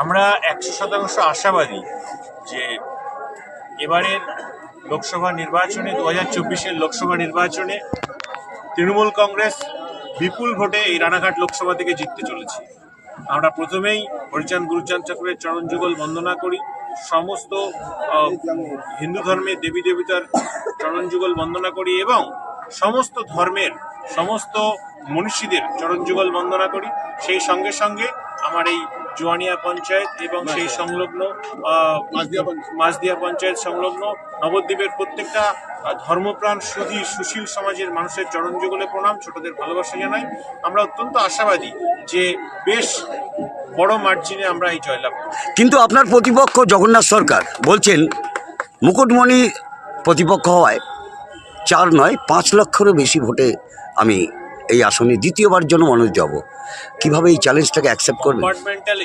আমরা একশো শতাংশ আশাবাদী যে এবারের লোকসভা নির্বাচনে দু হাজার চব্বিশের লোকসভা নির্বাচনে তৃণমূল কংগ্রেস বিপুল ভোটে এই রানাঘাট লোকসভা থেকে জিততে চলেছে। আমরা প্রথমেই হরিচাঁদ গুরুচাঁদ ঠাকুরের চরণ যুগল বন্দনা করি। সমস্ত হিন্দু ধর্মের দেবী দেবতার চরণ যুগল বন্দনা করি এবং সমস্ত ধর্মের, সমস্ত মনীষীদের চরণ যুগল বন্দনা করি। সেই সঙ্গে সঙ্গে আমার এই জোয়ানিয়া পঞ্চায়েত এবং সেই সংলগ্ন মাঝদিয়া পঞ্চায়েত। সংলগ্ন নবদ্বীপের প্রত্যেকটা ধর্মপ্রাণ সুধী সুশীল সমাজের মানুষের চরণ যুগলে প্রণাম ছোটদের ভালোবাসা জানাই। আমরা অত্যন্ত আশাবাদী যে বেশ বড় মার্জিনে আমরা এই জয়লাভ কিন্তু আপনার প্রতিপক্ষ জগন্নাথ সরকার বলছেন মুকুটমণি প্রতিপক্ষ হওয়ায় চার নয় পাঁচ লক্ষেরও বেশি ভোটে আমি এই আসনে দ্বিতীয়বার জন্য মানুষ যাব কীভাবে এই চ্যালেঞ্জটাকে অ্যাকসেপ্ট কম্পার্টমেন্টাল